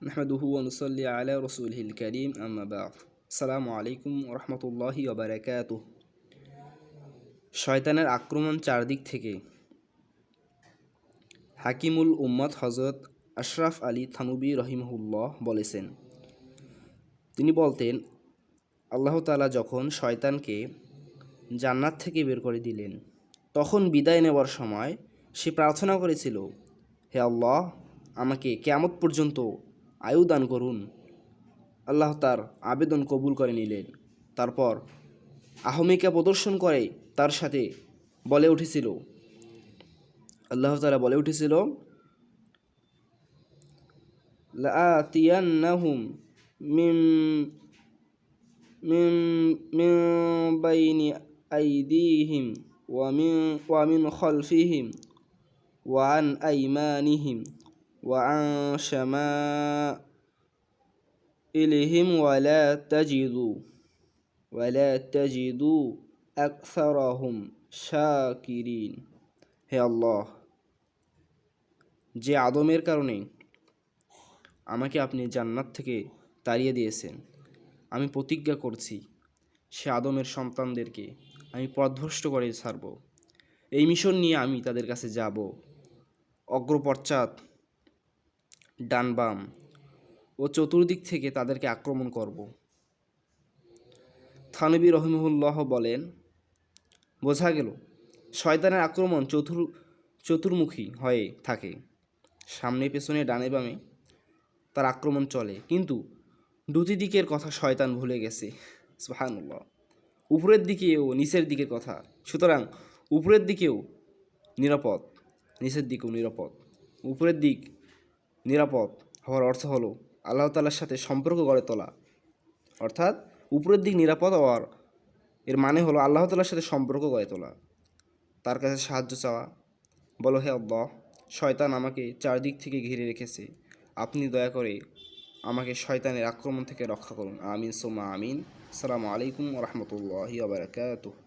نحمده ونصلي على رسوله الكريم أما بعد السلام عليكم ورحمة الله وبركاته শয়তানের আক্রমণ চারদিক থেকে হাকিমুল উম্মত হজরত আশরাফ আলী থানুবি রহিমহুল্লাহ বলেছেন তিনি বলতেন আল্লাহ তাআলা যখন শয়তানকে জান্নাত থেকে বের করে দিলেন তখন বিদায় নেওয়ার সময় সে প্রার্থনা করেছিল হে আল্লাহ আমাকে কেয়ামত পর্যন্ত আয়ু দান করুন। আল্লাহ তার আবেদন কবুল করে নিলেন। তারপর আহমিকা প্রদর্শন করে তার সাথে বলে উঠেছিল। আল্লাহ তালা বলে উঠেছিল লাতিয়ান্নাহুম মিম মিন মিন বাইনি আইদিহিম ওয়া মিন ওয়া মিন খালফিহিম ওয়া লা তাজিদু ওয়া লা তাজিদু আকসারাহুম শাকিরিন হে আল্লাহ, যে আদমের কারণে আমাকে আপনি জান্নাত থেকে তাড়িয়ে দিয়েছেন, আমি প্রতিজ্ঞা করছি, সে আদমের সন্তানদেরকে আমি পথভ্রষ্ট করে ছাড়ব। এই মিশন নিয়ে আমি তাদের কাছে যাব। অগ্রপশ্চাৎ ডান বাম ও চতুর্দিক থেকে তাদেরকে আক্রমণ করব। থানবী রহিমহুল্লাহ বলেন, বোঝা গেল, শয়তানের আক্রমণ চতুর, চতুর্মুখী হয়ে থাকে। সামনে, পেছনে, ডানে, বামে তার আক্রমণ চলে। কিন্তু দুটি দিকের কথা শয়তান ভুলে গেছে। সুহানুল্লাহ উপরের দিকে ও নিচের দিকের কথা। সুতরাং উপরের দিকেও নিরাপদ, নিচের দিকেও নিরাপদ। উপরের দিক নিরাপদ হওয়ার অর্থ হলো আল্লাহ তালার সাথে সম্পর্ক গড়ে তোলা। অর্থাৎ উপরের দিক নিরাপদ হওয়ার, এর মানে হলো আল্লাহ তালার সাথে সম্পর্ক গড়ে তোলা। তার কাছে সাহায্য চাওয়া, বলো, হে আল্লাহ, শয়তান আমাকে চারদিক থেকে ঘিরে রেখেছে। আপনি দয়া করে আমাকে শয়তানের আক্রমণ থেকে রক্ষা করুন। আমিন সোমা আমিন। আসসালামু আলাইকুম রহমতুল্লাহি আবরকাতুহ